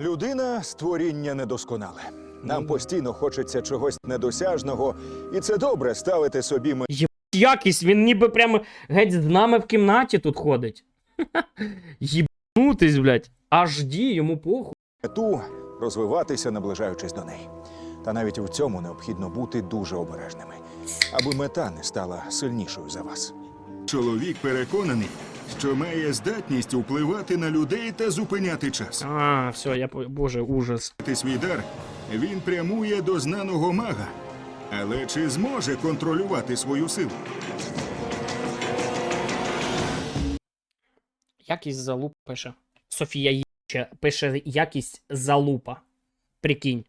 Людина створіння недосконале. Нам постійно хочеться чогось недосяжного, і це добре ставити собі Якість, він ніби прямо геть з нами в кімнаті тут ходить. Єбнутись, блядь. Аж ді, йому похуй. мету розвиватися, наближаючись до неї. Та навіть в цьому необхідно бути дуже обережними, аби мета не стала сильнішою за вас. Чоловік переконаний, що має здатність впливати на людей та зупиняти час. А, все, я по- боже, ужас. Ти свій дар, він прямує до знаного мага. Але чи зможе контролювати свою силу? Якість залуп пише. Софія Єче пише якість залупа. Прикинь.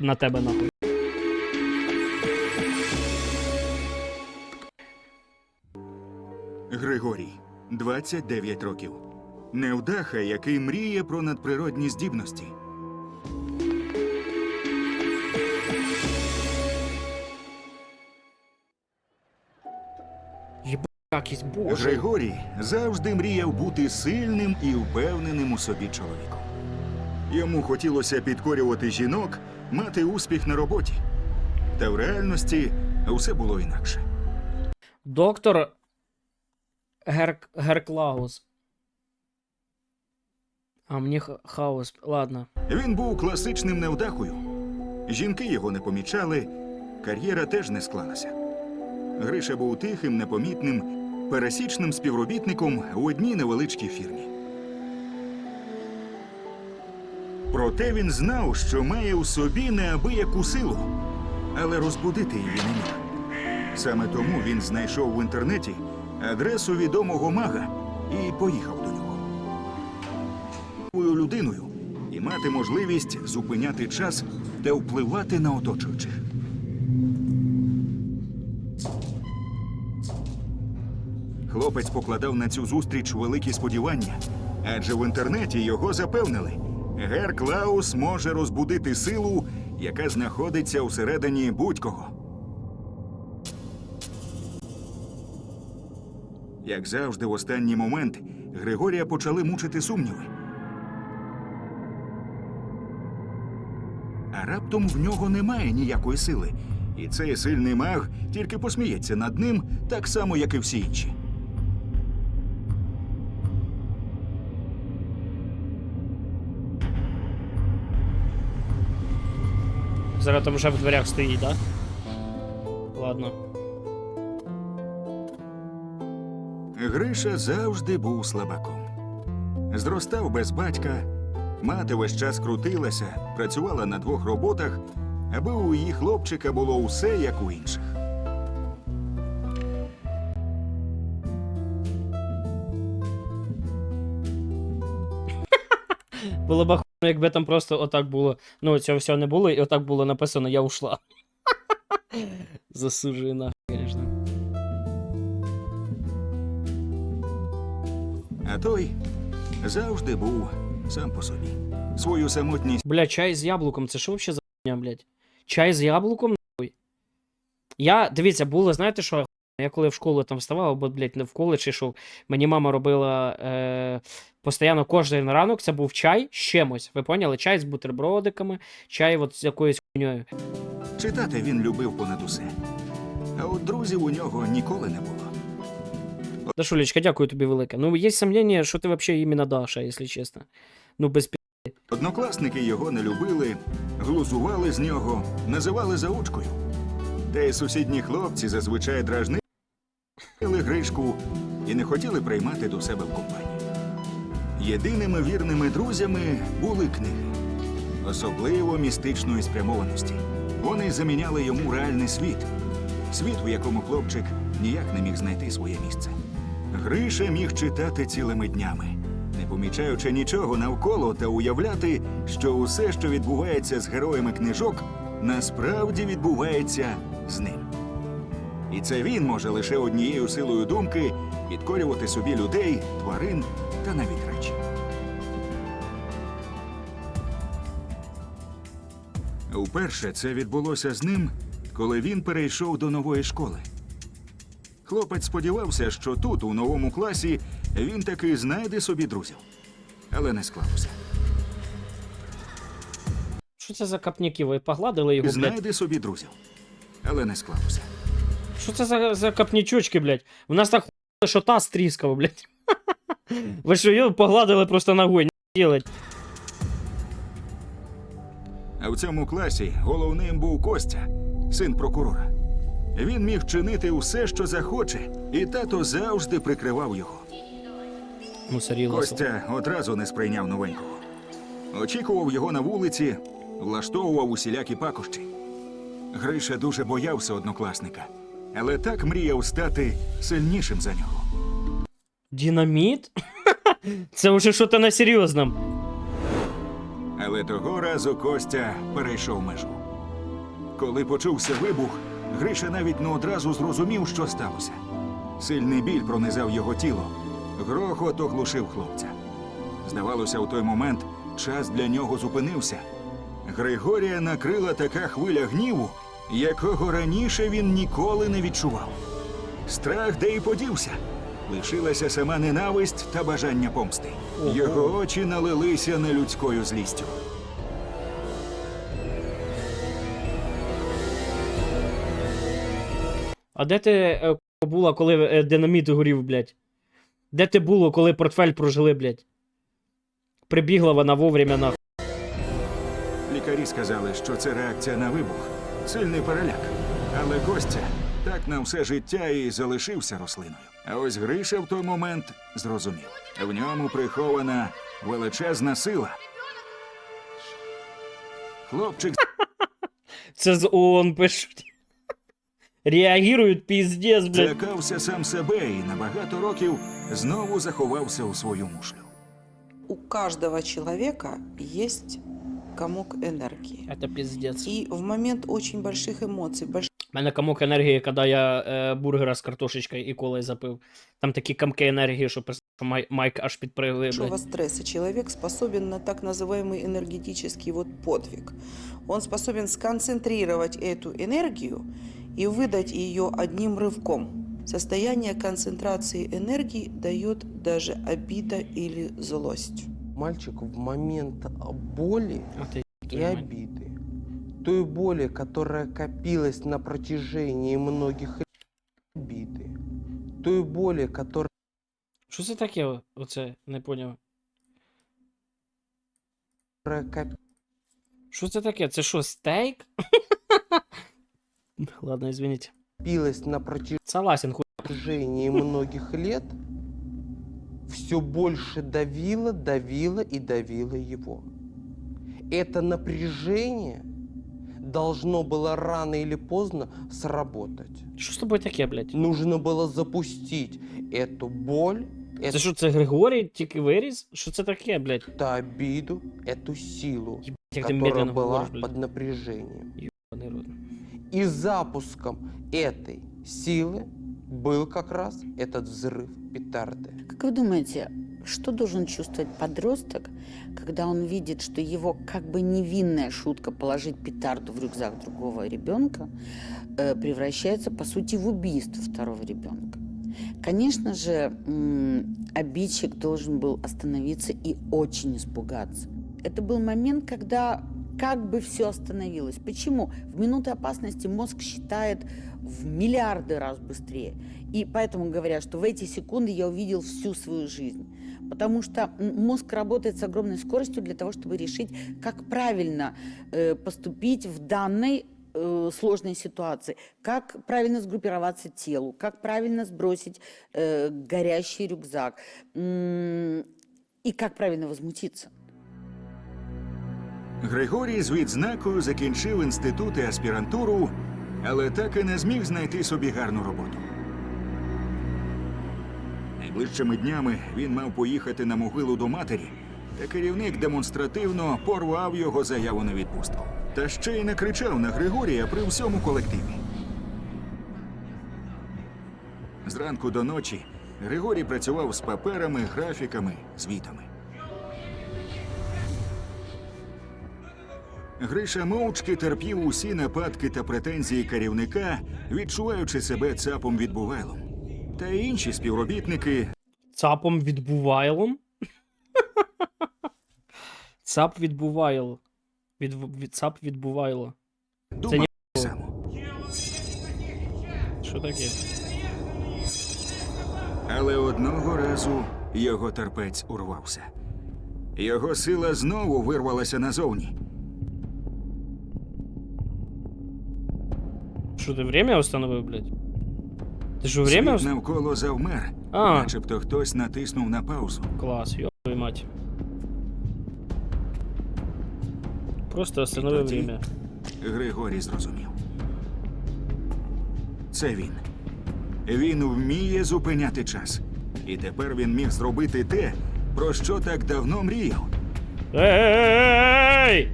На тебе нахуй. Григорій, 29 років. Невдаха, який мріє про надприродні здібності. Боже. Григорій завжди мріяв бути сильним і впевненим у собі чоловіком. Йому хотілося підкорювати жінок, мати успіх на роботі. Та в реальності усе було інакше. Доктор Герк... Герклаус. А мені хаос. Ладно. Він був класичним невдахою. Жінки його не помічали, кар'єра теж не склалася. Гриша був тихим, непомітним, пересічним співробітником у одній невеличкій фірмі. Проте він знав, що має у собі неабияку силу, але розбудити її не міг. Саме тому він знайшов в інтернеті адресу відомого мага і поїхав до нього. Людиною і мати можливість зупиняти час та впливати на оточуючих. Хлопець покладав на цю зустріч великі сподівання, адже в інтернеті його запевнили. Гер Клаус може розбудити силу, яка знаходиться усередині будь-кого. Як завжди, в останній момент Григорія почали мучити сумніви. А раптом в нього немає ніякої сили. І цей сильний маг тільки посміється над ним так само, як і всі інші. Зараз там вже в дверях стоїть, да? Ладно. Гриша завжди був слабаком. Зростав без батька, мати весь час крутилася, працювала на двох роботах, аби у її хлопчика було усе, як у інших. Було б охуєнно, якби там просто отак було. Ну, цього всього не було, і отак було написано Я ушла. Засуджую А той завжди був сам по собі. Свою самотність Бля, чай з яблуком, це що взагалі за хуйня, блядь? Чай з яблуком, нахуй? Я, дивіться, було, знаєте що? Я коли в школу там вставав, або, блядь, не в коледж йшов, мені мама робила е, постійно кожен ранок, це був чай з чимось. Ви поняли? Чай з бутербродиками, чай от з якоюсь хуйньою. читати він любив понад усе. А от друзів у нього ніколи не було. Дашулечка, дякую тобі велике. Ну, є сумнення, що ти взагалі іменно Даша, якщо чесно. Ну, без. Однокласники його не любили, глузували з нього, називали заучкою. Й сусідні хлопці зазвичай дражнили Гришку і не хотіли приймати до себе в компанію. Єдиними вірними друзями були книги, особливо містичної спрямованості. Вони заміняли йому реальний світ, світ, у якому хлопчик ніяк не міг знайти своє місце. Гриша міг читати цілими днями, не помічаючи нічого навколо та уявляти, що усе, що відбувається з героями книжок, насправді відбувається з ним. І це він може лише однією силою думки підкорювати собі людей, тварин та навіть речі. Уперше це відбулося з ним, коли він перейшов до нової школи. Хлопець сподівався, що тут, у новому класі, він таки знайде собі друзів. але не склалося. Що це за капняки? Ви погладили його, блядь? Знайди собі друзів, але не склалося. Що це за, за капнічочки, блядь? У нас так хуй, що та стріскав, блядь. Ви що, його погладили просто ногою, не делать. А в цьому класі головним був Костя, син прокурора. Він міг чинити усе, що захоче, і тато завжди прикривав його. Мусоріло. Костя одразу не сприйняв новенького. Очікував його на вулиці, влаштовував усілякі пакощі. Гриша дуже боявся однокласника, але так мріяв стати сильнішим за нього. Динаміт? Це вже що-то на серйозному. Але того разу Костя перейшов межу. Коли почувся вибух, Гриша навіть не одразу зрозумів, що сталося. Сильний біль пронизав його тіло, грохот оглушив хлопця. Здавалося, у той момент час для нього зупинився. Григорія накрила така хвиля гніву, якого раніше він ніколи не відчував. Страх де й подівся. Лишилася сама ненависть та бажання помсти. Його очі налилися нелюдською злістю. А де ти е, була, коли е, динаміт горів, блядь? Де ти було, коли портфель прожили, блядь? Прибігла вона вовремя на. Лікарі сказали, що це реакція на вибух, сильний переляк. Але Костя так на все життя і залишився рослиною. А ось Гриша в той момент зрозумів. В ньому прихована величезна сила. Хлопчик Це з ООН пишуть. Реагують піздець, блядь. злякався сам себе і на багато років знову заховався у свою мушлю. У каждого человека есть комок энергии. Це піздець. И в момент очень больших эмоций, больших У мене комок енергії, коли я е, бургера з картошечкою і колою запив. Там такі комки енергії, що просто май, майк аж підпригли, блядь. стресса человек способен на так называемый энергетический вот подвиг. Он способен сконцентрировать эту энергию и выдать ее одним рывком. Состояние концентрации энергии дает даже обида или злость. Мальчик в момент боли А и обиды, той боли, которая копилась на протяжении многих лет, обиды, той боли, которая Що це таке? Оце, не копилась Що це таке? Це що, стейк? Ладно, извините. на Согласен, хуй. протяжении многих лет, все больше давило, давило и давило его. Это напряжение должно было рано или поздно сработать. Що з тобою таке, блядь? Нужно было запустить эту боль, Це що, це Григорій тільки виріс? Що це таке, блядь? эту обиду, эту силу, Як ти которая медленно была говориш, блядь. под напряжением. Йобаний рот. И запуском этой силы был как раз этот взрыв петарды. Как вы думаете, что должен чувствовать подросток, когда он видит, что его как бы невинная шутка положить петарду в рюкзак другого ребенка э, превращается, по сути, в убийство второго ребенка? Конечно же, обидчик должен был остановиться и очень испугаться. Это был момент, когда как бы все остановилось. Почему? В минуты опасности мозг считает в миллиарды раз быстрее. И поэтому говорят, что в эти секунды я увидел всю свою жизнь. Потому что мозг работает с огромной скоростью для того, чтобы решить, как правильно э, поступить в данной э, сложной ситуации, как правильно сгруппироваться телу, как правильно сбросить э, горящий рюкзак м, и как правильно возмутиться. Григорій з відзнакою закінчив інститут і аспірантуру, але так і не зміг знайти собі гарну роботу. Найближчими днями він мав поїхати на могилу до матері, та керівник демонстративно порвав його заяву на відпустку. Та ще й накричав на Григорія при всьому колективі. Зранку до ночі Григорій працював з паперами, графіками, звітами. Гриша мовчки терпів усі нападки та претензії керівника, відчуваючи себе цапом відбувайлом. Та й інші співробітники Цапом відбувайлом. Цап відбувайло. Від, цап відбувайло. Думав не само. Що таке? Але одного разу його терпець урвався. Його сила знову вирвалася назовні. Що ти время установив, блядь? Ти що, время Світ навколо завмер, А, начебто хтось натиснув на паузу. клас, йобую мать. Просто остановив Тоді- время. Григорій зрозумів. Це він. Він вміє зупиняти час. І тепер він міг зробити те, про що так давно мріяв. Ей!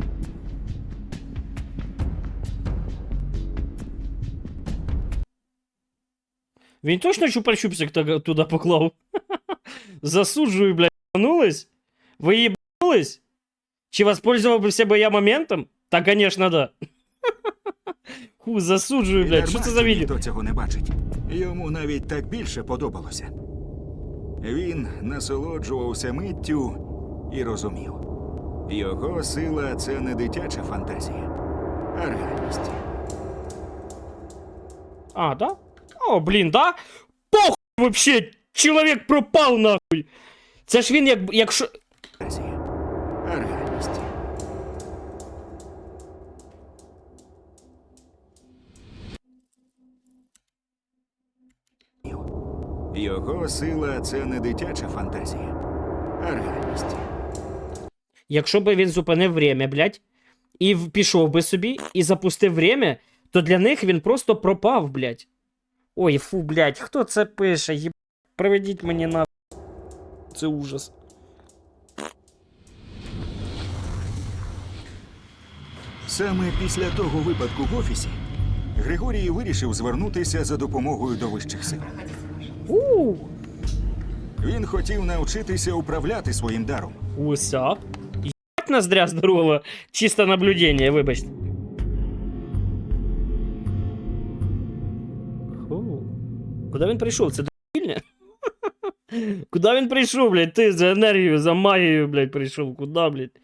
Він точно чупа-чупсик туди поклав? Засуджую, блядь, ебанулись? Ви їбанулись? Чи воспользовався би я моментом? Та, конечно, да. Ху, засуджую, блядь, що це за відео? Ніхто цього не бачить. Йому навіть так більше подобалося. Він насолоджувався миттю і розумів. Його сила це не дитяча фантазія, а реальність. А, да? О, блін, да? Похуй вообще! Чоловік пропав нахуй! Це ж він як, якщо. Реальність. Його сила це не дитяча фантазія, а реальність. Якщо би він зупинив время, блядь, і пішов би собі, і запустив время, то для них він просто пропав, блядь. Ой, фу, блядь, хто це пише? Єб... Приведіть мені на. Це ужас. Саме після того випадку в офісі Григорій вирішив звернутися за допомогою до вищих сил. У, Він хотів навчитися управляти своїм даром. уса. Єбать ноздря здорова. Чисто наблюдення, вибачте. Куди він прийшов? Це дебільня? Куди він прийшов, блядь? Ти за енергію, за магією, блядь, прийшов. Куди, блядь?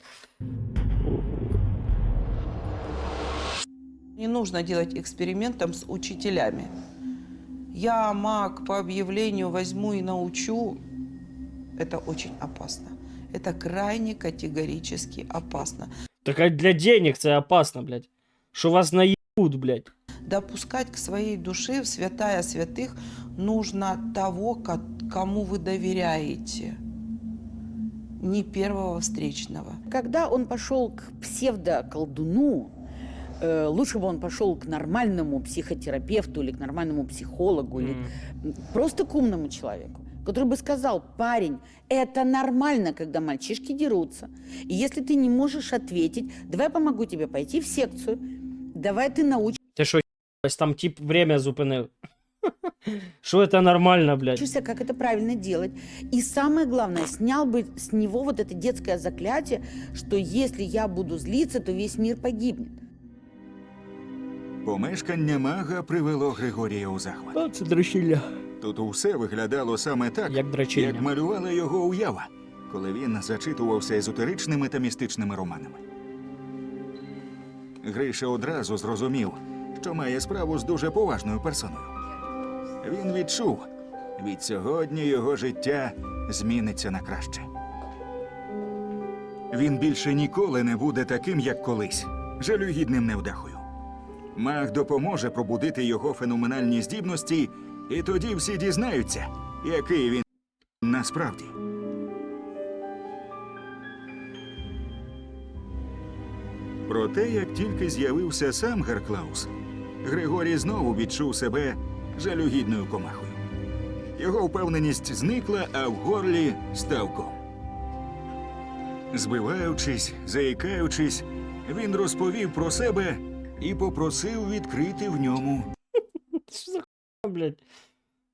Не нужно делать экспериментом с учителями. Я маг по объявлению возьму и научу. Это очень опасно. Это крайне категорически опасно. Так а для денег це опасно, блядь. Що вас наїбуть, блядь. Допускать к своей душе в святая святых нужно того, ко- кому вы доверяете. Не первого встречного. Когда он пошел к псевдоколдуну, э, лучше бы он пошел к нормальному психотерапевту или к нормальному психологу, или М. просто к умному человеку, который бы сказал, парень, это нормально, когда мальчишки дерутся. И если ты не можешь ответить, давай я помогу тебе пойти в секцию, давай ты научишься Ти що, єбать, там тип время зупинив. Що це нормально, блядь? как это правильно делать. И самое главное, снял бы с него вот это детское заклятие, что если я буду злиться, то весь мир погибнет. Помешкання мага привело Григорія у захват. А, це дрочілля. Тут усе виглядало саме так, Як дрочильня. як малювала його уява, коли він зачитувався езотеричними та містичними романами. Гриша одразу зрозумів, що має справу з дуже поважною персоною. Він відчув, від сьогодні його життя зміниться на краще. Він більше ніколи не буде таким, як колись, жалюгідним невдахою. Маг допоможе пробудити його феноменальні здібності, і тоді всі дізнаються, який він насправді. Проте, як тільки з'явився сам Герклаус, Григорій знову відчув себе жалюгідною комахою. Його впевненість зникла, а в горлі став ком. Збиваючись, заїкаючись, він розповів про себе і попросив відкрити в ньому Що за хуйня, блядь?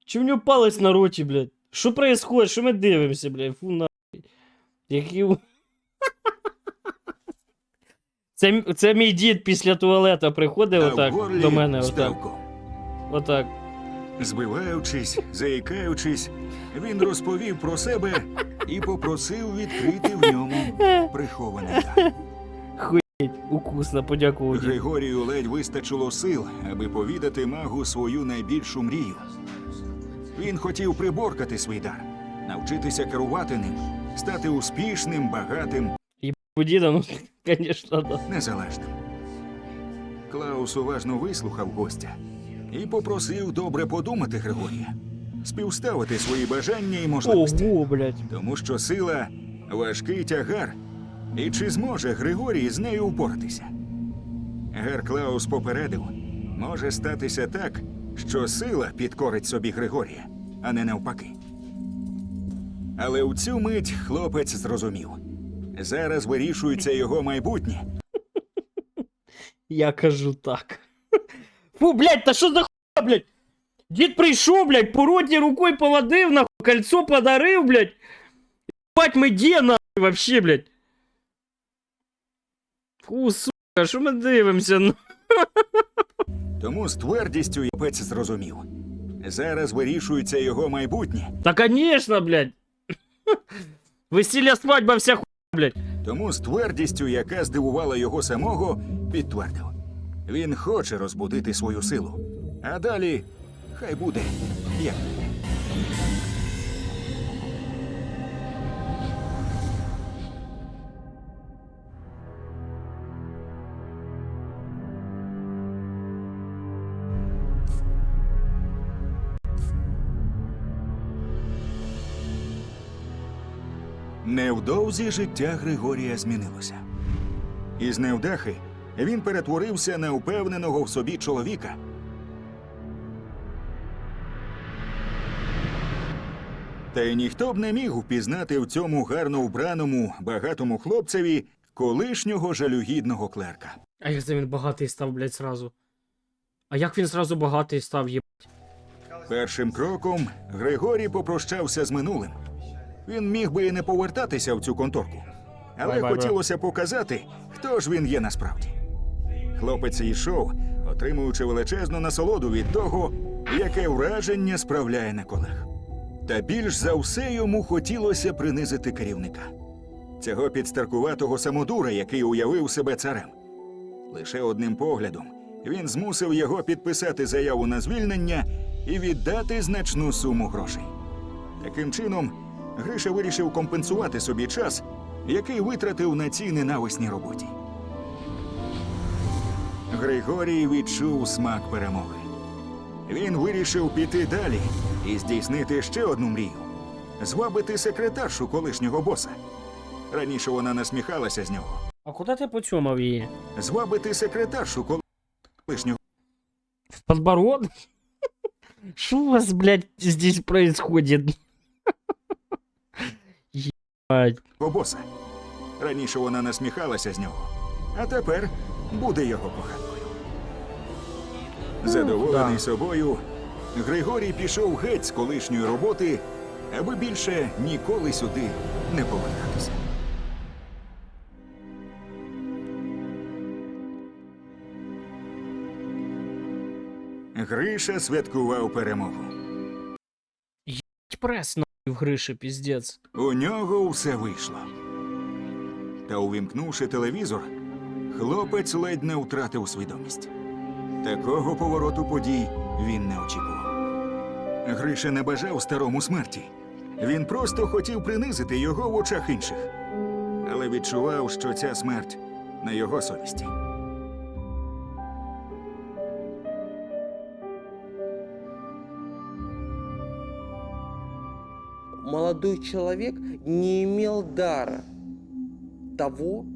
Чи в нього палець на роті, блядь? Що происходит? Що ми дивимося, блядь? Фу нахуй. Які... Це, це мій дід після туалета приходив а отак до мене, отак. Отак. Збиваючись, заїкаючись, він розповів про себе і попросив відкрити в ньому прихований дар. Хуєть, укусно, подякувати. Григорію ледь вистачило сил, аби повідати магу свою найбільшу мрію. Він хотів приборкати свій дар, навчитися керувати ним, стати успішним, багатим, У діда, ну, звісно, да. незалежним. Клаус уважно вислухав гостя і попросив добре подумати Григорія, співставити свої бажання і можливості. Ого, блядь. Тому що сила важкий тягар. І чи зможе Григорій з нею упоратися? Гер Клаус попередив, може статися так, що сила підкорить собі Григорія, а не навпаки. Але у цю мить хлопець зрозумів. Зараз вирішується його майбутнє, Я кажу так. Фу, блядь, та що за хуйня, блядь? Дід прийшов, блядь, по роті рукою поводив, нахуй, кольцо подарив, блядь. Бать ми де, нахуй, вообще, блядь. Фу, сука, що ми дивимося, ну? тому з твердістю хлопець зрозумів. Зараз вирішується його майбутнє, Та конечно, блядь. Весілля свадьба вся хуйня, блядь. Тому з твердістю, яка здивувала його самого, підтвердив. Він хоче розбудити свою силу. А далі хай буде як. Невдовзі життя Григорія змінилося. Із невдахи він перетворився на упевненого в собі чоловіка. Та й ніхто б не міг упізнати в цьому гарно вбраному, багатому хлопцеві колишнього жалюгідного клерка. А як це він багатий став, блядь, сразу? А як він сразу багатий став, є. Першим кроком Григорій попрощався з минулим. Він міг би і не повертатися в цю конторку, але бро. хотілося показати, хто ж він є насправді. Хлопець йшов, отримуючи величезну насолоду від того, яке враження справляє на колег. Та більш за все йому хотілося принизити керівника цього підстаркуватого самодура, який уявив себе царем. Лише одним поглядом він змусив його підписати заяву на звільнення і віддати значну суму грошей. Таким чином, Гриша вирішив компенсувати собі час, який витратив на цій ненависній роботі. Григорій відчув смак перемоги. Він вирішив піти далі і здійснити ще одну мрію звабити секретаршу колишнього боса. Раніше вона насміхалася з нього. А куди ти поцьомав її? Звабити секретаршу колишнього В подбородок? Что у вас, блядь, здесь происходит? Ебать. боса. Раніше вона насміхалася з нього, а тепер буде його коханкою. Задоволений да. собою, Григорій пішов геть з колишньої роботи, аби більше ніколи сюди не повертатися. Гриша святкував перемогу. Пресс нахуй в Гриши, пиздец. У нього все вийшло. Та увімкнувши телевізор, хлопець ледь не втратив свідомість. Такого повороту подій він не очікував. Гриша не бажав старому смерті. Він просто хотів принизити його в очах інших, але відчував, що ця смерть на його совісті. Молодой человек не имел дара того,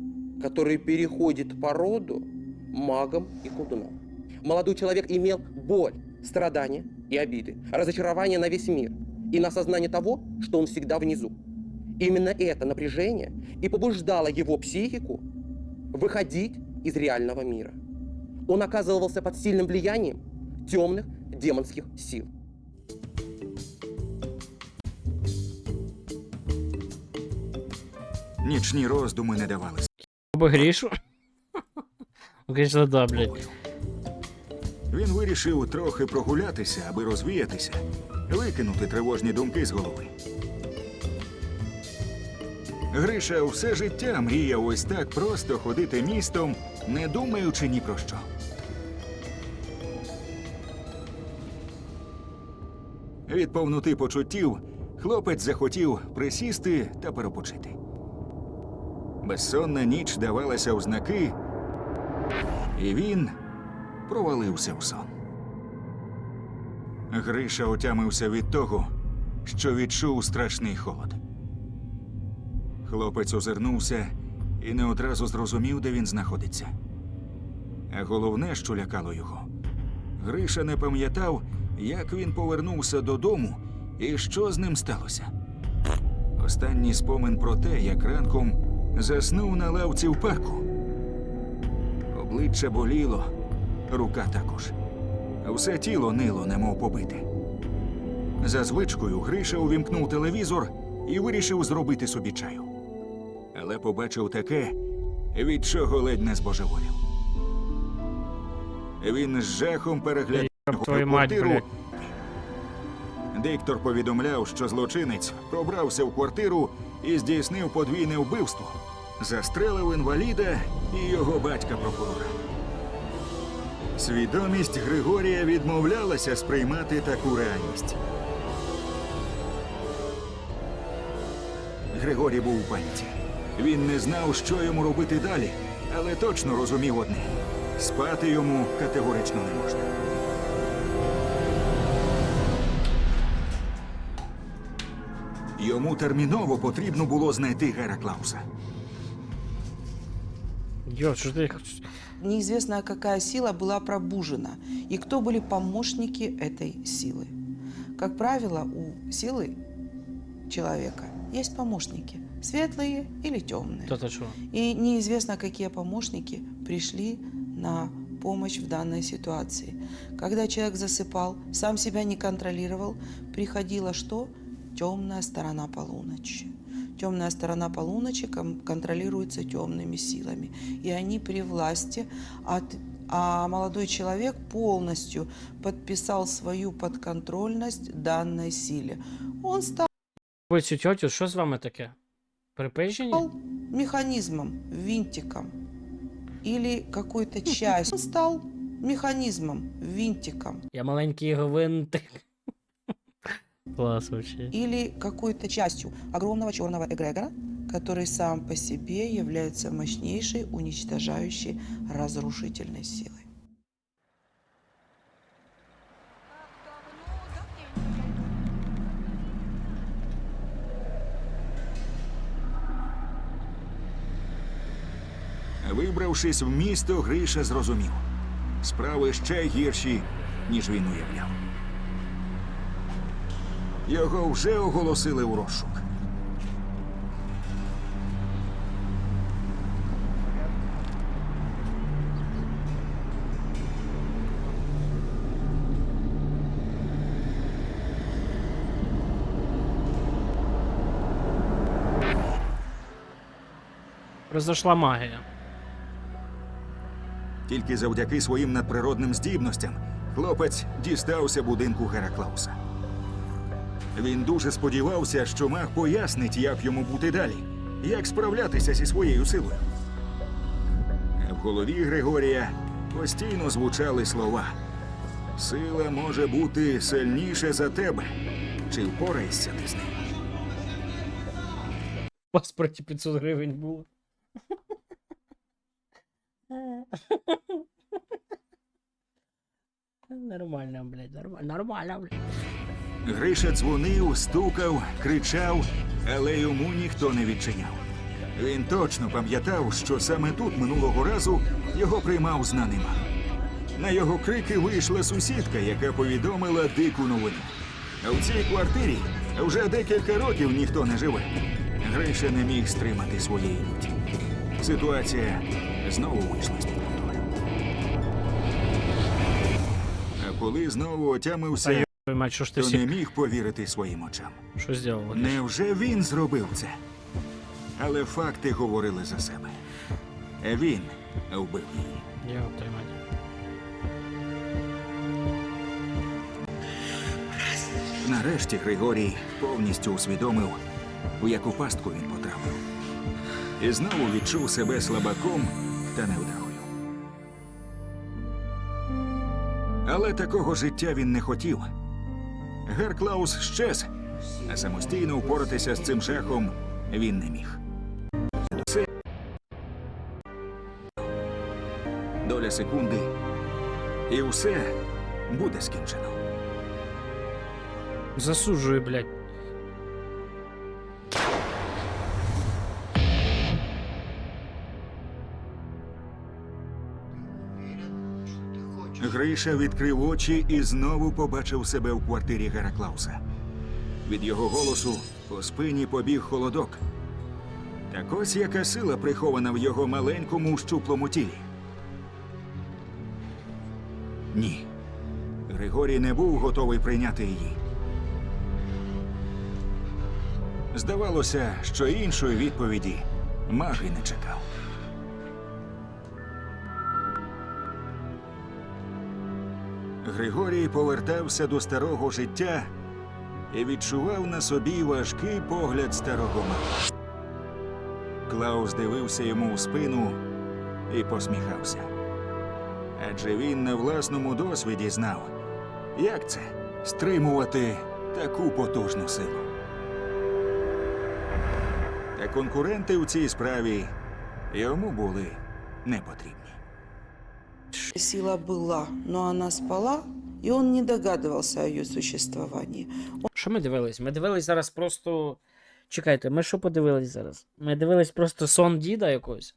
который переходит по роду магом и колдуном. Молодой человек имел боль, страдания и обиды, разочарование на весь мир и на осознание того, что он всегда внизу. Именно это напряжение и побуждало его психику выходить из реального мира. Он оказывался под сильным влиянием темных демонских сил. Нічні роздуми не давали Оба? Ну, да, блядь. Він вирішив трохи прогулятися, аби розвіятися, викинути тривожні думки з голови. Гриша все життя мріяв ось так просто ходити містом, не думаючи ні про що. Від повноти почуттів хлопець захотів присісти та перепочити. Безсонна ніч давалася у знаки, і він провалився в сон. Гриша отямився від того, що відчув страшний холод. Хлопець озирнувся і не одразу зрозумів, де він знаходиться. А головне, що лякало його, Гриша не пам'ятав, як він повернувся додому і що з ним сталося. Останній спомин про те, як ранком заснув на лавці в парку. Обличчя боліло, рука також. Все тіло нило, немов побите. За звичкою Гриша увімкнув телевізор і вирішив зробити собі чаю. Але побачив таке, від чого ледь не збожеволів. Він з жахом переглянув квартиру. Диктор повідомляв, що злочинець пробрався в квартиру і здійснив подвійне вбивство. Застрелив інваліда і його батька прокурора. Свідомість Григорія відмовлялася сприймати таку реальність. Григорій був у паніці. Він не знав, що йому робити далі, але точно розумів одне: спати йому категорично не можна. Йому терміново потрібно було знайти Гера Клауса. Йо. Неизвестная какая сила была пробужена и кто были помощники этой силы. Как правило, у силы человека есть помощники, светлые или темные. То то що? И неизвестно, какие помощники пришли на помощь в данной ситуации. Когда человек засыпал, сам себя не контролировал, приходила что? Темная сторона полуночи. Темная сторона полуночи кон- контролируется темными силами. И они при власти, от, а молодой человек полностью подписал свою подконтрольность данной силе. Он стал цю тьотю, що з вами таке? Припижені? механизмом, винтиком или какой-то частью. Он стал механизмом, винтиком Я маленький гвинтик. Клас вообще. или какой-то частью огромного черного эгрегора, который сам по себе является мощнейшей, уничтожающей, разрушительной силой. Вибравшись в місто, Гриша зрозумів. Справи ще гірші, ніж він уявляв. Його вже оголосили у розшук. Произошла магія. Тільки завдяки своїм надприродним здібностям хлопець дістався будинку Гераклауса. Він дуже сподівався, що маг пояснить, як йому бути далі, як справлятися зі своєю силою. А в голові Григорія постійно звучали слова: Сила може бути сильніше за тебе. Чи впораєшся ти з ним? В паспорті 500 гривень було. Нормально, блядь, нормально, нормально, блядь. Гриша дзвонив, стукав, кричав, але йому ніхто не відчиняв. Він точно пам'ятав, що саме тут минулого разу його приймав знаний. На його крики вийшла сусідка, яка повідомила дику новину. А в цій квартирі вже декілька років ніхто не живе. Гриша не міг стримати своєї люті. Ситуація знову вийшла з під. А коли знову отямився, мать, що ж ти то не всі... міг повірити своїм очам. Що зробив? Невже він зробив це? Але факти говорили за себе. Він вбив її. Твою мать. Нарешті Григорій повністю усвідомив, у яку пастку він потрапив. І знову відчув себе слабаком та невдахою. Але такого життя він не хотів. Герклаус щез, а самостійно впоратися з цим шахом він не міг. Це доля секунди, і все буде скінчено. Засуджую, блядь. Гриша відкрив очі і знову побачив себе в квартирі Гераклауса. Від його голосу по спині побіг холодок. Так ось яка сила прихована в його маленькому щуплому тілі. Ні. Григорій не був готовий прийняти її. Здавалося, що іншої відповіді маг і не чекав. Григорій повертався до старого життя і відчував на собі важкий погляд старого мага. Клаус дивився йому у спину і посміхався. Адже він на власному досвіді знав, як це стримувати таку потужну силу. Та конкуренти у цій справі йому були не потрібні. Сила была, но она спала, и он не догадывался о ее существовании. Що ми дивились? Ми дивились зараз просто. Чекайте, ми що подивились зараз? Ми дивились просто сон діда якогось.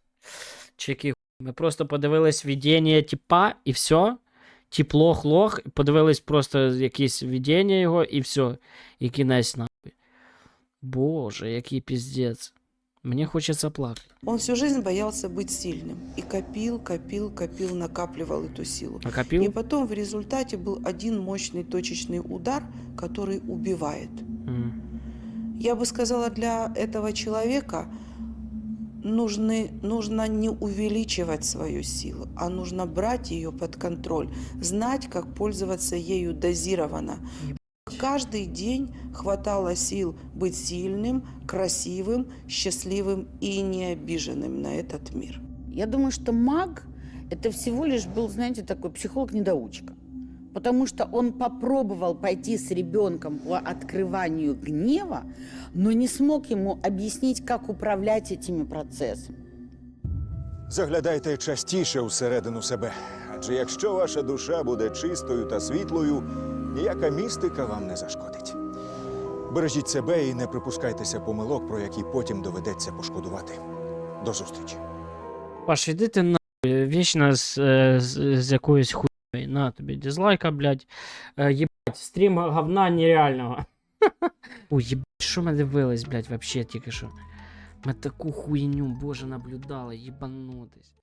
Чи який? Ми просто подивились видіння типа і все. Тип лох-лох, подивились просто якісь видіння його і все. І кінець нахуй. Боже, який піздець. Мені хочеться плакати. Он всю жизнь боялся быть сильным. И копил, копил, копил, накапливал эту силу. И Накопив? потом в результате был один мощный точечный удар, который убивает. М. Я бы сказала, для этого человека нужны, нужно не увеличивать свою силу, а нужно брать ее под контроль, знать, как пользоваться ею дозированно. Каждый день хватало сил быть сильным, красивым, счастливым и не обиженным на этот мир. Я думаю, что маг это всего лишь был, знаете, такой психолог-недоучка. Потому что он попробовал пойти с ребенком по открыванию гнева, но не смог ему объяснить, как управлять этими процессами. Заглядайте частіше всередину себе. Адже якщо ваша душа буде чистою та світлою, ніяка містика вам не зашкодить. Бережіть себе і не припускайтеся помилок, про які потім доведеться пошкодувати. До зустрічі. Паш, іди ти нахуй, вічно з, е, з, з якоюсь хуйною. На тобі дизлайка, блядь. Е, єбать, стрім говна нереального. Ой, єбать, що ми дивились, блядь, вообще тільки що. Ми таку хуйню, боже, наблюдали, їбанутись.